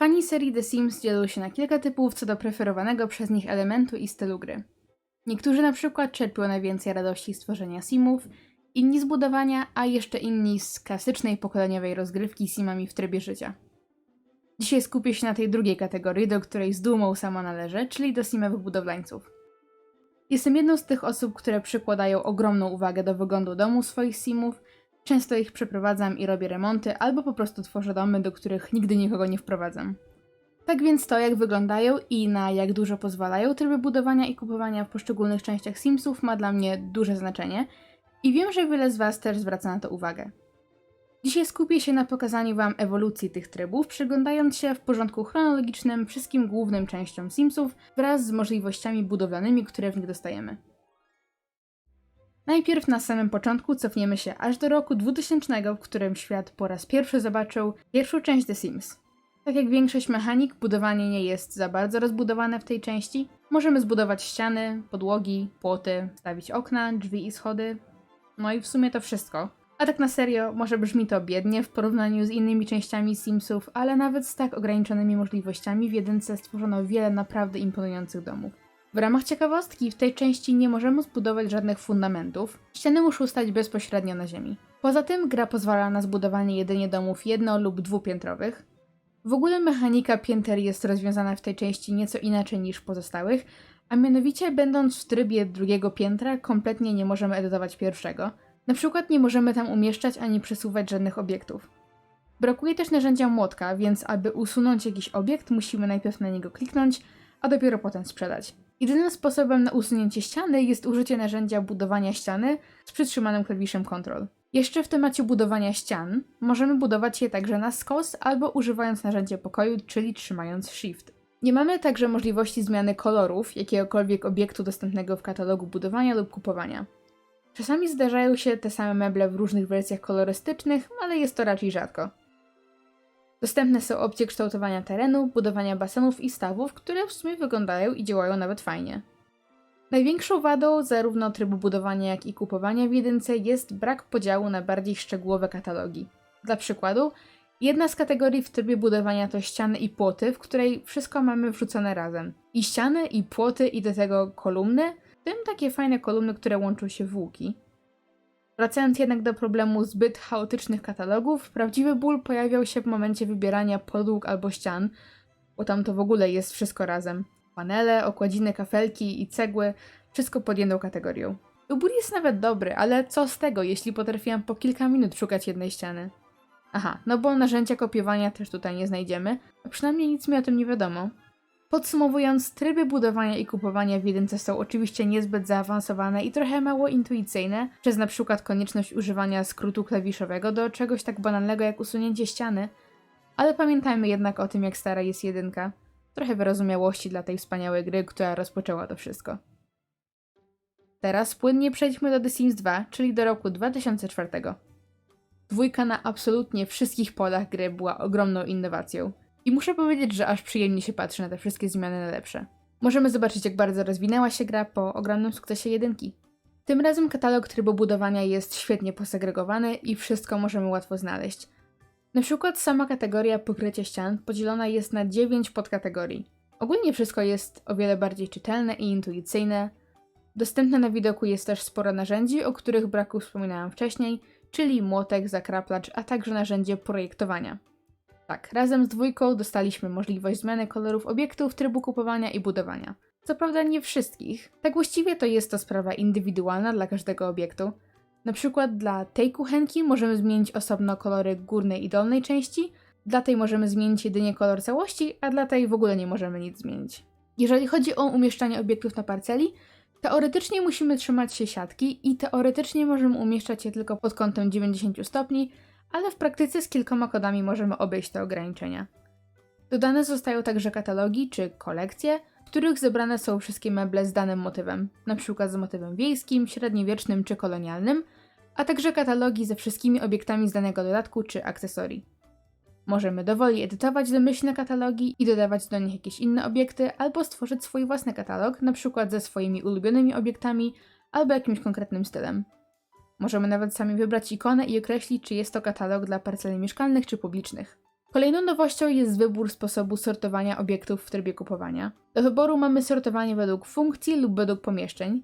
Fani serii The Sims dzielą się na kilka typów co do preferowanego przez nich elementu i stylu gry. Niektórzy na przykład czerpią najwięcej radości z tworzenia simów, inni z budowania, a jeszcze inni z klasycznej pokoleniowej rozgrywki simami w trybie życia. Dzisiaj skupię się na tej drugiej kategorii, do której z dumą sama należę, czyli do simowych budowlańców. Jestem jedną z tych osób, które przykładają ogromną uwagę do wyglądu domu swoich simów, często ich przeprowadzam i robię remonty, albo po prostu tworzę domy, do których nigdy nikogo nie wprowadzam. Tak więc to, jak wyglądają i na jak dużo pozwalają tryby budowania i kupowania w poszczególnych częściach Simsów, ma dla mnie duże znaczenie i wiem, że wiele z Was też zwraca na to uwagę. Dzisiaj skupię się na pokazaniu Wam ewolucji tych trybów, przyglądając się w porządku chronologicznym wszystkim głównym częściom Simsów wraz z możliwościami budowlanymi, które w nich dostajemy. Najpierw na samym początku cofniemy się aż do roku 2000, w którym świat po raz pierwszy zobaczył pierwszą część The Sims. Tak jak większość mechanik, budowanie nie jest za bardzo rozbudowane w tej części. Możemy zbudować ściany, podłogi, płoty, stawić okna, drzwi i schody. No i w sumie to wszystko. A tak na serio, może brzmi to biednie w porównaniu z innymi częściami Simsów, ale nawet z tak ograniczonymi możliwościami w jedynce stworzono wiele naprawdę imponujących domów. W ramach ciekawostki, w tej części nie możemy zbudować żadnych fundamentów. Ściany muszą stać bezpośrednio na ziemi. Poza tym gra pozwala na zbudowanie jedynie domów jedno- lub dwupiętrowych. W ogóle mechanika pięter jest rozwiązana w tej części nieco inaczej niż w pozostałych, a mianowicie będąc w trybie drugiego piętra kompletnie nie możemy edytować pierwszego. Na przykład nie możemy tam umieszczać ani przesuwać żadnych obiektów. Brakuje też narzędzia młotka, więc aby usunąć jakiś obiekt musimy najpierw na niego kliknąć, a dopiero potem sprzedać. Jedynym sposobem na usunięcie ściany jest użycie narzędzia budowania ściany z przytrzymanym klawiszem Ctrl. Jeszcze w temacie budowania ścian, możemy budować je także na skos albo używając narzędzia pokoju, czyli trzymając Shift. Nie mamy także możliwości zmiany kolorów jakiegokolwiek obiektu dostępnego w katalogu budowania lub kupowania. Czasami zdarzają się te same meble w różnych wersjach kolorystycznych, ale jest to raczej rzadko. Dostępne są opcje kształtowania terenu, budowania basenów i stawów, które w sumie wyglądają i działają nawet fajnie. Największą wadą zarówno trybu budowania, jak i kupowania w jedynce jest brak podziału na bardziej szczegółowe katalogi. Dla przykładu, jedna z kategorii w trybie budowania to ściany i płoty, w której wszystko mamy wrzucone razem. I ściany, i płoty, i do tego kolumny, w tym takie fajne kolumny, które łączą się w łuki. Wracając jednak do problemu zbyt chaotycznych katalogów, prawdziwy ból pojawiał się w momencie wybierania podłóg albo ścian, bo tam to w ogóle jest wszystko razem. Panele, okładziny, kafelki i cegły, wszystko pod jedną kategorią. Ubór jest nawet dobry, ale co z tego, jeśli potrafiłam po kilka minut szukać jednej ściany? Aha, no bo narzędzia kopiowania też tutaj nie znajdziemy, a przynajmniej nic mi o tym nie wiadomo. Podsumowując, tryby budowania i kupowania w jedynce są oczywiście niezbyt zaawansowane i trochę mało intuicyjne, przez na przykład konieczność używania skrótu klawiszowego do czegoś tak banalnego jak usunięcie ściany, ale pamiętajmy jednak o tym, jak stara jest jedynka. Trochę wyrozumiałości dla tej wspaniałej gry, która rozpoczęła to wszystko. Teraz płynnie przejdźmy do The Sims 2, czyli do roku 2004. Dwójka na absolutnie wszystkich polach gry była ogromną innowacją. I muszę powiedzieć, że aż przyjemnie się patrzy na te wszystkie zmiany na lepsze. Możemy zobaczyć, jak bardzo rozwinęła się gra po ogromnym sukcesie jedynki. Tym razem katalog trybu budowania jest świetnie posegregowany i wszystko możemy łatwo znaleźć. Na przykład sama kategoria pokrycie ścian podzielona jest na 9 podkategorii. Ogólnie wszystko jest o wiele bardziej czytelne i intuicyjne. Dostępne na widoku jest też sporo narzędzi, o których braku wspominałam wcześniej, czyli młotek, zakraplacz, a także narzędzie projektowania. Tak, razem z dwójką dostaliśmy możliwość zmiany kolorów obiektów, trybu kupowania i budowania. Co prawda nie wszystkich. Tak właściwie to jest to sprawa indywidualna dla każdego obiektu. Na przykład dla tej kuchenki możemy zmienić osobno kolory górnej i dolnej części, dla tej możemy zmienić jedynie kolor całości, a dla tej w ogóle nie możemy nic zmienić. Jeżeli chodzi o umieszczanie obiektów na parceli, teoretycznie musimy trzymać się siatki i teoretycznie możemy umieszczać je tylko pod kątem 90 stopni, ale w praktyce z kilkoma kodami możemy obejść te ograniczenia. Dodane zostają także katalogi czy kolekcje, w których zebrane są wszystkie meble z danym motywem, np. z motywem wiejskim, średniowiecznym czy kolonialnym, a także katalogi ze wszystkimi obiektami z danego dodatku czy akcesorii. Możemy dowoli edytować domyślne katalogi i dodawać do nich jakieś inne obiekty, albo stworzyć swój własny katalog, np. ze swoimi ulubionymi obiektami albo jakimś konkretnym stylem. Możemy nawet sami wybrać ikonę i określić, czy jest to katalog dla parceli mieszkalnych czy publicznych. Kolejną nowością jest wybór sposobu sortowania obiektów w trybie kupowania. Do wyboru mamy sortowanie według funkcji lub według pomieszczeń.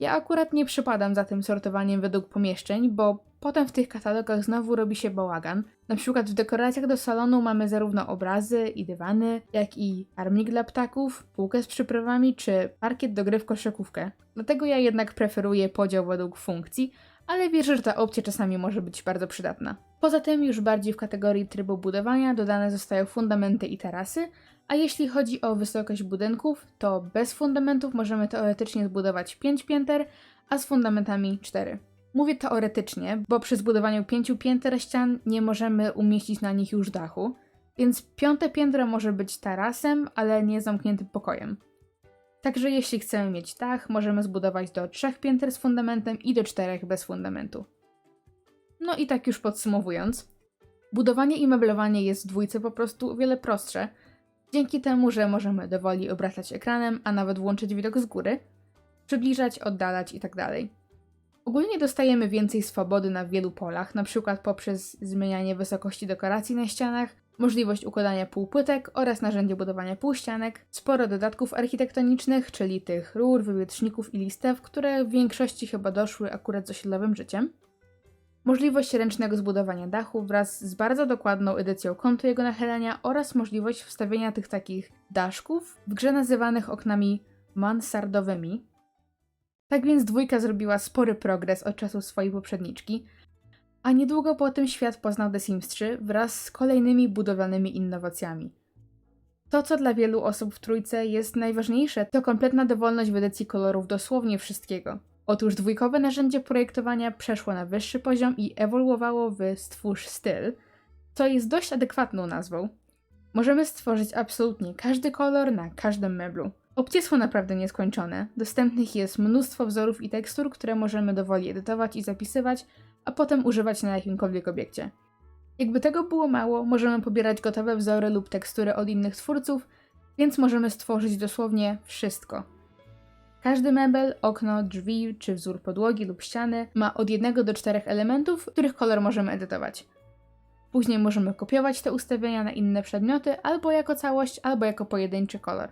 Ja akurat nie przypadam za tym sortowaniem według pomieszczeń, bo potem w tych katalogach znowu robi się bałagan. Na przykład w dekoracjach do salonu mamy zarówno obrazy i dywany, jak i armnik dla ptaków, półkę z przyprawami czy parkiet do gry w koszykówkę. Dlatego ja jednak preferuję podział według funkcji, ale wierzę, że ta opcja czasami może być bardzo przydatna. Poza tym już bardziej w kategorii trybu budowania dodane zostają fundamenty i tarasy, a jeśli chodzi o wysokość budynków, to bez fundamentów możemy teoretycznie zbudować 5 pięter, a z fundamentami 4. Mówię teoretycznie, bo przy zbudowaniu 5 pięter ścian nie możemy umieścić na nich już dachu, więc piąte piętro może być tarasem, ale nie zamkniętym pokojem. Także jeśli chcemy mieć dach, możemy zbudować do 3 pięter z fundamentem i do 4 bez fundamentu. No i tak już podsumowując, budowanie i meblowanie jest w dwójce po prostu o wiele prostsze, dzięki temu, że możemy dowoli obracać ekranem, a nawet włączyć widok z góry, przybliżać, oddalać itd. Ogólnie dostajemy więcej swobody na wielu polach, np. poprzez zmienianie wysokości dekoracji na ścianach, możliwość układania półpłytek oraz narzędzie budowania półścianek, sporo dodatków architektonicznych, czyli tych rur, wywietrzników i listew, które w większości chyba doszły akurat z osiedlowym życiem, możliwość ręcznego zbudowania dachu wraz z bardzo dokładną edycją kątu jego nachylenia oraz możliwość wstawienia tych takich daszków w grze nazywanych oknami mansardowymi. Tak więc dwójka zrobiła spory progres od czasu swojej poprzedniczki, a niedługo po tym świat poznał The Sims 3 wraz z kolejnymi budowlanymi innowacjami. To, co dla wielu osób w trójce jest najważniejsze, to kompletna dowolność w edycji kolorów dosłownie wszystkiego. Otóż dwójkowe narzędzie projektowania przeszło na wyższy poziom i ewoluowało w Stwórz Styl, co jest dość adekwatną nazwą. Możemy stworzyć absolutnie każdy kolor na każdym meblu. Opcje są naprawdę nieskończone. Dostępnych jest mnóstwo wzorów i tekstur, które możemy dowoli edytować i zapisywać, a potem używać na jakimkolwiek obiekcie. Jakby tego było mało, możemy pobierać gotowe wzory lub tekstury od innych twórców, więc możemy stworzyć dosłownie wszystko. Każdy mebel, okno, drzwi czy wzór podłogi lub ściany ma od jednego do czterech elementów, których kolor możemy edytować. Później możemy kopiować te ustawienia na inne przedmioty albo jako całość, albo jako pojedynczy kolor.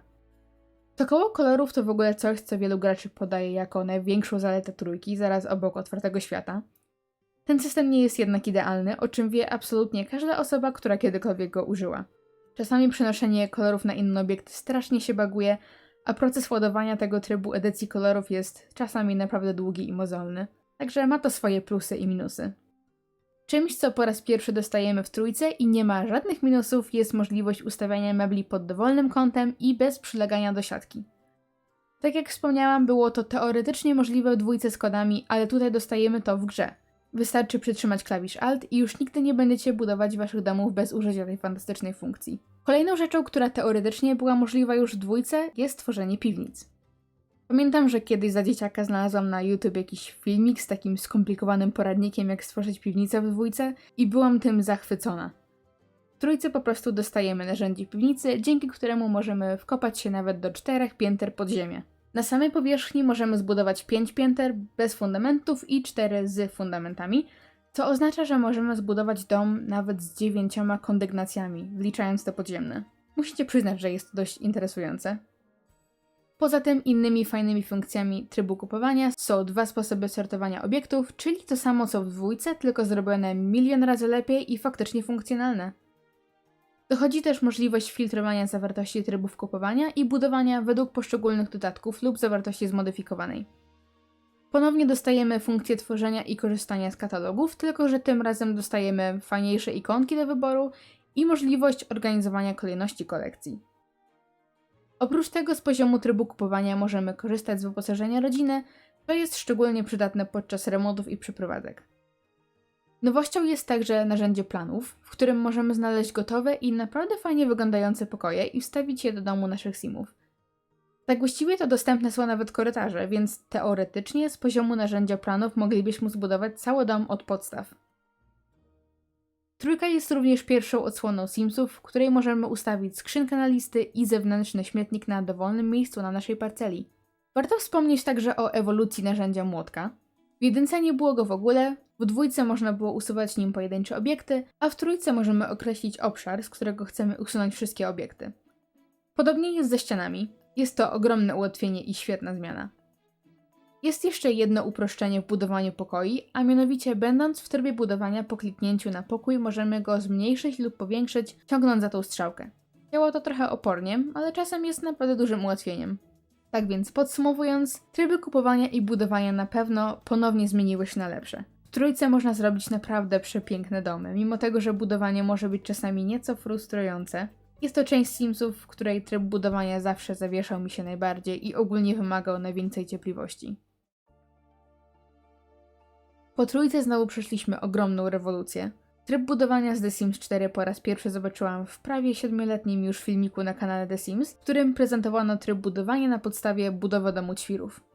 To koło kolorów to w ogóle coś, co wielu graczy podaje jako największą zaletę trójki, zaraz obok otwartego świata. Ten system nie jest jednak idealny, o czym wie absolutnie każda osoba, która kiedykolwiek go użyła. Czasami przenoszenie kolorów na inny obiekt strasznie się baguje, a proces ładowania tego trybu edycji kolorów jest czasami naprawdę długi i mozolny. Także ma to swoje plusy i minusy. Czymś, co po raz pierwszy dostajemy w trójce i nie ma żadnych minusów, jest możliwość ustawiania mebli pod dowolnym kątem i bez przylegania do siatki. Tak jak wspomniałam, było to teoretycznie możliwe w dwójce z kodami, ale tutaj dostajemy to w grze. Wystarczy przytrzymać klawisz Alt i już nigdy nie będziecie budować waszych domów bez użycia tej fantastycznej funkcji. Kolejną rzeczą, która teoretycznie była możliwa już w dwójce, jest tworzenie piwnic. Pamiętam, że kiedyś za dzieciaka znalazłam na YouTube jakiś filmik z takim skomplikowanym poradnikiem, jak stworzyć piwnicę w dwójce i byłam tym zachwycona. W trójce po prostu dostajemy narzędzie piwnicy, dzięki któremu możemy wkopać się nawet do czterech pięter pod ziemię. Na samej powierzchni możemy zbudować 5 pięter bez fundamentów i 4 z fundamentami, co oznacza, że możemy zbudować dom nawet z dziewięcioma kondygnacjami, wliczając te podziemne. Musicie przyznać, że jest to dość interesujące. Poza tym innymi fajnymi funkcjami trybu kupowania są dwa sposoby sortowania obiektów, czyli to samo co w dwójce, tylko zrobione milion razy lepiej i faktycznie funkcjonalne. Dochodzi też możliwość filtrowania zawartości trybów kupowania i budowania według poszczególnych dodatków lub zawartości zmodyfikowanej. Ponownie dostajemy funkcję tworzenia i korzystania z katalogów, tylko że tym razem dostajemy fajniejsze ikonki do wyboru i możliwość organizowania kolejności kolekcji. Oprócz tego z poziomu trybu kupowania możemy korzystać z wyposażenia rodziny, co jest szczególnie przydatne podczas remontów i przeprowadzek. Nowością jest także narzędzie planów, w którym możemy znaleźć gotowe i naprawdę fajnie wyglądające pokoje i wstawić je do domu naszych simów. Tak właściwie to dostępne są nawet korytarze, więc teoretycznie z poziomu narzędzia planów moglibyśmy zbudować cały dom od podstaw. Trójka jest również pierwszą odsłoną Simsów, w której możemy ustawić skrzynkę na listy i zewnętrzny śmietnik na dowolnym miejscu na naszej parceli. Warto wspomnieć także o ewolucji narzędzia młotka. W jedynce nie było go w ogóle, w dwójce można było usuwać nim pojedyncze obiekty, a w trójce możemy określić obszar, z którego chcemy usunąć wszystkie obiekty. Podobnie jest ze ścianami. Jest to ogromne ułatwienie i świetna zmiana. Jest jeszcze jedno uproszczenie w budowaniu pokoi, a mianowicie będąc w trybie budowania po kliknięciu na pokój możemy go zmniejszyć lub powiększyć, ciągnąc za tą strzałkę. Działa to trochę opornie, ale czasem jest naprawdę dużym ułatwieniem. Tak więc podsumowując, tryby kupowania i budowania na pewno ponownie zmieniły się na lepsze. Trójce można zrobić naprawdę przepiękne domy, mimo tego, że budowanie może być czasami nieco frustrujące. Jest to część Simsów, w której tryb budowania zawsze zawieszał mi się najbardziej i ogólnie wymagał najwięcej cierpliwości. Po trójce znowu przeszliśmy ogromną rewolucję. Tryb budowania z The Sims 4 po raz pierwszy zobaczyłam w prawie 7-letnim już filmiku na kanale The Sims, w którym prezentowano tryb budowania na podstawie budowy domu ćwirów.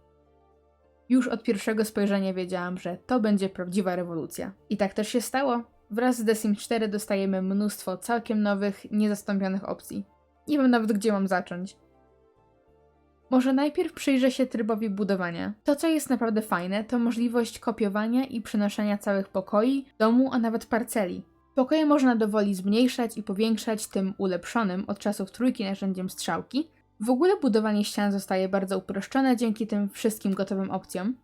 Już od pierwszego spojrzenia wiedziałam, że to będzie prawdziwa rewolucja. I tak też się stało. Wraz z The Sims 4 dostajemy mnóstwo całkiem nowych, niezastąpionych opcji. Nie wiem nawet gdzie mam zacząć. Może najpierw przyjrzę się trybowi budowania. To, co jest naprawdę fajne, to możliwość kopiowania i przenoszenia całych pokoi, domu, a nawet parceli. Pokoje można dowoli zmniejszać i powiększać tym ulepszonym od czasów trójki narzędziem strzałki. W ogóle budowanie ścian zostaje bardzo uproszczone dzięki tym wszystkim gotowym opcjom.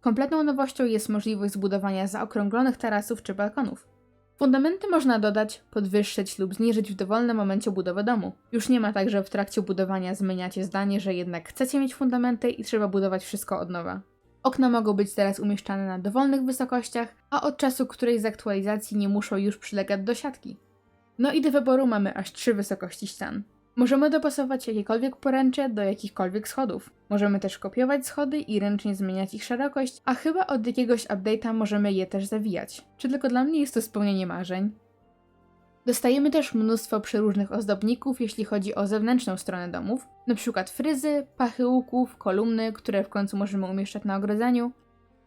Kompletną nowością jest możliwość zbudowania zaokrąglonych tarasów czy balkonów. Fundamenty można dodać, podwyższyć lub zniżyć w dowolnym momencie budowy domu. Już nie ma tak, że w trakcie budowania zmieniacie zdanie, że jednak chcecie mieć fundamenty i trzeba budować wszystko od nowa. Okna mogą być teraz umieszczane na dowolnych wysokościach, a od czasu którejś z aktualizacji nie muszą już przylegać do siatki. No i do wyboru mamy aż trzy wysokości ścian. Możemy dopasować jakiekolwiek poręcze do jakichkolwiek schodów. Możemy też kopiować schody i ręcznie zmieniać ich szerokość, a chyba od jakiegoś update'a możemy je też zawijać. Czy tylko dla mnie jest to spełnienie marzeń? Dostajemy też mnóstwo przeróżnych ozdobników, jeśli chodzi o zewnętrzną stronę domów, np. fryzy, pachy łuków, kolumny, które w końcu możemy umieszczać na ogrodzeniu,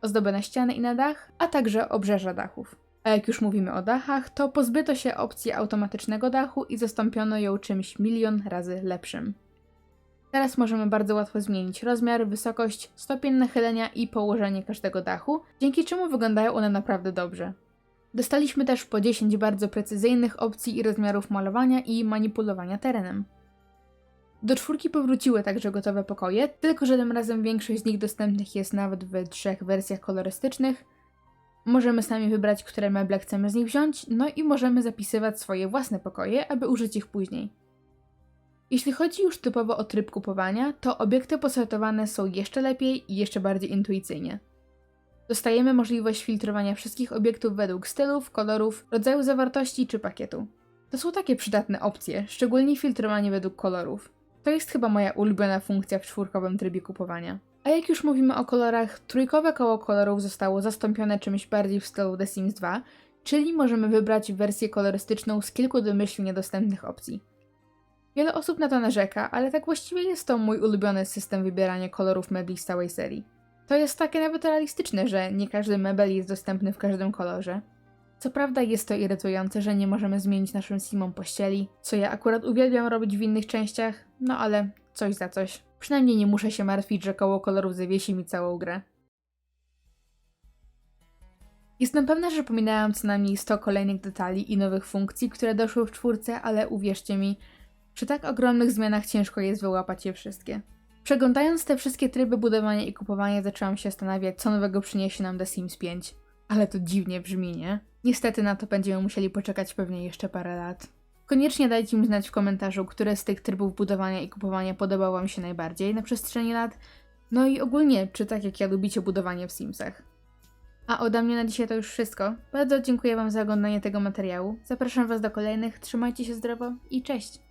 ozdoby na ściany i na dach, a także obrzeża dachów. A jak już mówimy o dachach, to pozbyto się opcji automatycznego dachu i zastąpiono ją czymś milion razy lepszym. Teraz możemy bardzo łatwo zmienić rozmiar, wysokość, stopień nachylenia i położenie każdego dachu, dzięki czemu wyglądają one naprawdę dobrze. Dostaliśmy też po 10 bardzo precyzyjnych opcji i rozmiarów malowania i manipulowania terenem. Do czwórki powróciły także gotowe pokoje, tylko że tym razem większość z nich dostępnych jest nawet w trzech wersjach kolorystycznych, Możemy sami wybrać, które meble chcemy z nich wziąć, no i możemy zapisywać swoje własne pokoje, aby użyć ich później. Jeśli chodzi już typowo o tryb kupowania, to obiekty posortowane są jeszcze lepiej i jeszcze bardziej intuicyjnie. Dostajemy możliwość filtrowania wszystkich obiektów według stylów, kolorów, rodzaju zawartości czy pakietu. To są takie przydatne opcje, szczególnie filtrowanie według kolorów. To jest chyba moja ulubiona funkcja w czwórkowym trybie kupowania. A jak już mówimy o kolorach, trójkowe koło kolorów zostało zastąpione czymś bardziej w stylu The Sims 2, czyli możemy wybrać wersję kolorystyczną z kilku domyślnie dostępnych opcji. Wiele osób na to narzeka, ale tak właściwie jest to mój ulubiony system wybierania kolorów mebli z całej serii. To jest takie nawet realistyczne, że nie każdy mebel jest dostępny w każdym kolorze. Co prawda jest to irytujące, że nie możemy zmienić naszym simom pościeli, co ja akurat uwielbiam robić w innych częściach, no ale coś za coś. Przynajmniej nie muszę się martwić, że koło kolorów zawiesi mi całą grę. Jestem pewna, że pominęłam co najmniej 100 kolejnych detali i nowych funkcji, które doszły w czwórce, ale uwierzcie mi, przy tak ogromnych zmianach ciężko jest wyłapać je wszystkie. Przeglądając te wszystkie tryby budowania i kupowania, zaczęłam się zastanawiać, co nowego przyniesie nam The Sims 5. Ale to dziwnie brzmi, nie? Niestety na to będziemy musieli poczekać pewnie jeszcze parę lat. Koniecznie dajcie mi znać w komentarzu, które z tych trybów budowania i kupowania podobało Wam się najbardziej na przestrzeni lat. No i ogólnie, czy tak jak ja lubicie budowanie w Simsach. A ode mnie na dzisiaj to już wszystko. Bardzo dziękuję Wam za oglądanie tego materiału. Zapraszam Was do kolejnych, trzymajcie się zdrowo i cześć!